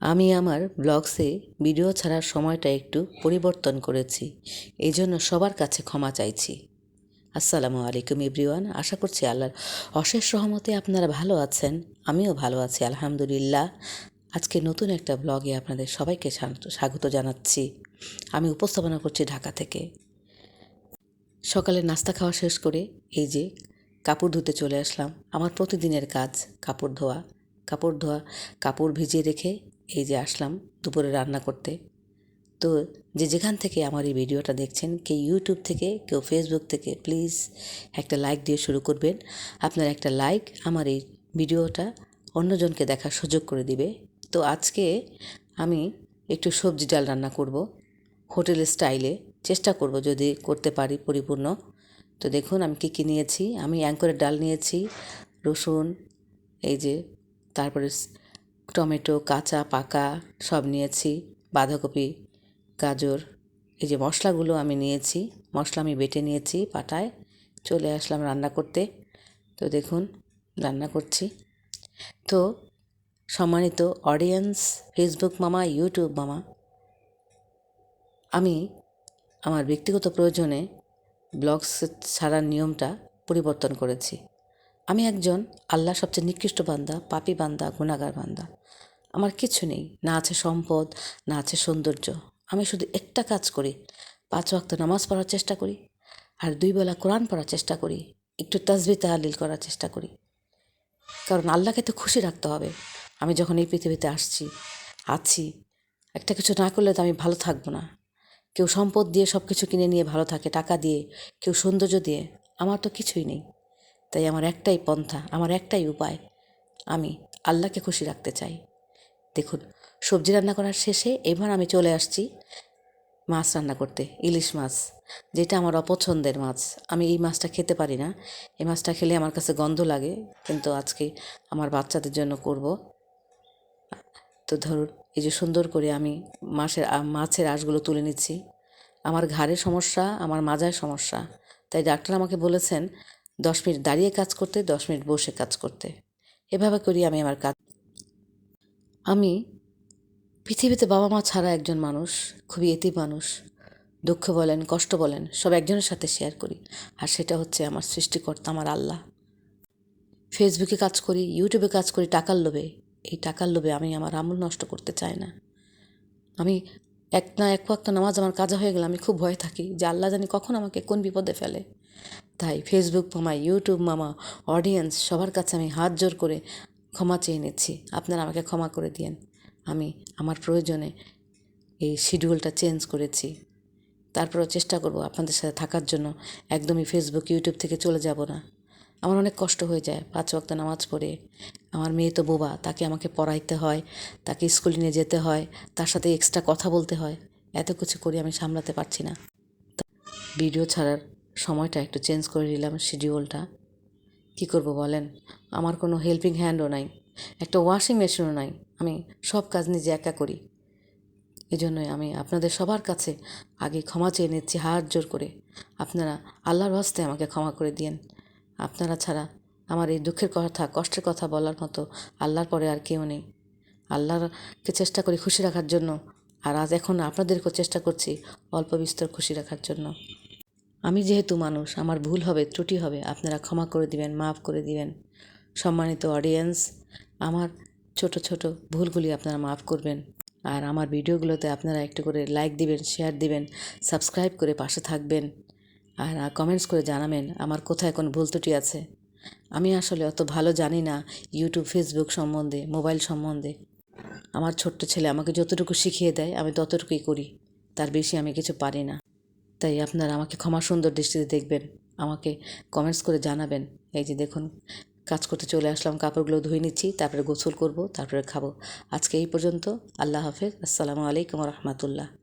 আমি আমার ব্লগসে ভিডিও ছাড়ার সময়টা একটু পরিবর্তন করেছি এই জন্য সবার কাছে ক্ষমা চাইছি। আসসালামু আলাইকুম এভরিওয়ান, আশা করছি আল্লাহর অশেষ সহমতে আপনারা ভালো আছেন, আমিও ভালো আছি, আলহামদুলিল্লাহ। আজকে নতুন একটা ব্লগে আপনাদের সবাইকে স্বাগত জানাচ্ছি। আমি উপস্থাপনা করছি ঢাকা থেকে। সকালে নাস্তা খাওয়া শেষ করে এই যে কাপড় ধুতে চলে আসলাম। আমার প্রতিদিনের কাজ, কাপড় ধোয়া কাপড় ধোয়া, কাপড় ভিজিয়ে রেখে এই যে আসলাম দুপুরে রান্না করতে। তো যে যেখান থেকে আমার এই ভিডিওটা দেখছেন কেউ ইউটিউব থেকে, কেউ ফেসবুক থেকে প্লিজ একটা লাইক দিয়ে শুরু করবেন। আপনার একটা লাইক আমার এই ভিডিওটা অন্যজনকে দেখার সুযোগ করে দিবে। তো আজকে আমি একটু সবজি ডাল রান্না করব। হোটেল স্টাইলে চেষ্টা করব যদি করতে পারি পরিপূর্ণ। তো দেখুন আমি কী কী নিয়েছি। আমি অ্যাঙ্করের ডাল নিয়েছি, রসুন, এই যে তারপরে টমেটো, কাঁচা, পাকা সব নিয়েছি, বাঁধাকপি, গাজর, এই যে মশলাগুলো আমি নিয়েছি, মশলা আমি বেটে নিয়েছি পাটায়, চলে আসলাম রান্না করতে। তো দেখুন, রান্না করছি। তো সম্মানিত অডিয়েন্স ফেসবুক মামা ইউটিউব মামা, আমি আমার ব্যক্তিগত প্রয়োজনে ব্লগস ছাড়ার নিয়মটা পরিবর্তন করেছি। আমি একজন আল্লাহ সবচেয়ে নিকৃষ্ট বান্দা, পাপি বান্দা গুণাগার বান্দা। আমার কিছু নেই, না আছে সম্পদ, না আছে সৌন্দর্য। আমি শুধু একটা কাজ করি, পাঁচ ওয়াক্ত নামাজ পড়ার চেষ্টা করি, আর দুই বেলা কোরআন পড়ার চেষ্টা করি, একটু তাজবি তাহালিল করার চেষ্টা করি। কারণ আল্লাহকে তো খুশি রাখতে হবে। আমি যখন এই পৃথিবীতে আসছি, আছি, একটা কিছু না করলে তো আমি ভালো থাকব না। কেউ সম্পদ দিয়ে সব কিছু কিনে নিয়ে ভালো থাকে, টাকা দিয়ে, কেউ সৌন্দর্য দিয়ে, আমার তো কিছুই নেই। তাই আমার একটাই পন্থা, আমার একটাই উপায়, আমি আল্লাহকে খুশি রাখতে চাই। দেখুন, সবজি রান্না করার শেষে এবার আমি চলে আসছি মাছ রান্না করতে, ইলিশ মাছ, যেটা আমার অপছন্দের মাছ। আমি এই মাছটা খেতে পারি না, এই মাছটা খেলে আমার কাছে গন্ধ লাগে, কিন্তু আজকে আমার বাচ্চাদের জন্য করব। তো ধরুন, এই যে সুন্দর করে আমি মাছের মাছের আঁশগুলো তুলে নিচ্ছি। আমার ঘাড়ে সমস্যা, আমার মাজায় সমস্যা। তাই ডাক্তার আমাকে বলেছেন দশ মিনিট দাঁড়িয়ে কাজ করতে, দশ মিনিট বসে কাজ করতে। এভাবে করি আমি আমার কাজ। আমি পৃথিবীতে বাবা মা ছাড়া একজন মানুষ, খুবই এতি মানুষ, দুঃখ বলেন, কষ্ট বলেন, সব একজনের সাথে শেয়ার করি। আর সেটা হচ্ছে আমার সৃষ্টিকর্তা, আমার আল্লাহ। ফেসবুকে কাজ করি ইউটিউবে কাজ করি, টাকার লোভে। এই টাকার লোভে আমি আমার আমল নষ্ট করতে চাই না। আমি এক না এক ওয়াক্ত নামাজ আমার কাজা হয়ে গেলে আমি খুব ভয় থাকি যে আল্লাহ জানি কখন আমাকে কোন বিপদে ফেলে। তাই ফেসবুক মামা ইউটিউব মামা অডিয়েন্স সবার কাছে আমি হাত জোর করে ক্ষমা চেয়ে নিচ্ছি। আপনারা আমাকে ক্ষমা করে দিয়েন। আমি আমার প্রয়োজনে এই শিডিউলটা চেঞ্জ করেছি। তারপরেও চেষ্টা করব আপনাদের সাথে থাকার জন্য। একদমই ফেসবুক ইউটিউব থেকে চলে যাব না। আমার অনেক কষ্ট হয়ে যায় পাঁচ ওয়াক্ত নামাজ পড়ে। আমার মেয়ে তো বোবা, তাকে আমাকে পড়াইতে হয়, তাকে স্কুলে নিয়ে যেতে হয়, তার সাথে এক্সট্রা কথা বলতে হয়। এত কিছু করি আমি সামলাতে পারছি না। ভিডিও ছাড়ার সময়টা একটু চেঞ্জ করে নিলাম শিডিউলটা কি করব বলেন? আমার কোনো হেল্পিং হ্যান্ডও নাই, একটা ওয়াশিং মেশিনও নাই। আমি সব কাজ নিজে একা করি। এজন্যই আমি আপনাদের সবার কাছে আগে ক্ষমা চেয়ে নিচ্ছি হাত জোর করে। আপনারা আল্লাহর হস্তে আমাকে ক্ষমা করে দিয়েন। আপনারা ছাড়া আমার এই দুঃখের কথা, কষ্টের কথা বলার মতো আল্লাহর পরে আর কেউ নেই। আল্লাহকে চেষ্টা করি খুশি রাখার জন্য, আর আজ এখন আপনাদেরকেও চেষ্টা করছি অল্প বিস্তর খুশি রাখার জন্য। আমি যেহেতু মানুষ, আমার ভুল হবে, ত্রুটি হবে, আপনারা ক্ষমা করে দিবেন, মাফ করে দিবেন। সম্মানিত অডিয়েন্স আমার ছোট ছোট ভুলগুলি আপনারা মাফ করবেন। আর আমার ভিডিওগুলোতে আপনারা একটু করে লাইক দিবেন শেয়ার দিবেন সাবস্ক্রাইব করে পাশে থাকবেন। আর কমেন্টস করে জানাবেন আমার কোথায় কোন ভুল ত্রুটি আছে। আমি আসলে অত ভালো জানি না ইউটিউব ফেসবুক সম্বন্ধে মোবাইল সম্বন্ধে। আমার ছোট্ট ছেলে আমাকে যতটুকু শিখিয়ে দেয়, আমি ততটুকুই করি। তার বেশি আমি কিছু পারি না। তাই আপনারা আমাকে ক্ষমা সুন্দর দৃষ্টিতে দেখবেন। আমাকে কমেন্টস করে জানাবেন। এই যে দেখুন, কাজ করতে চলে আসলাম, কাপড়গুলো ধুয়ে নিচ্ছি, তারপরে গোসল করব, তারপরে খাব। আজকে এই পর্যন্ত, আল্লাহ হাফেজ, আসসালামু আলাইকুম রহমতুল্লাহ।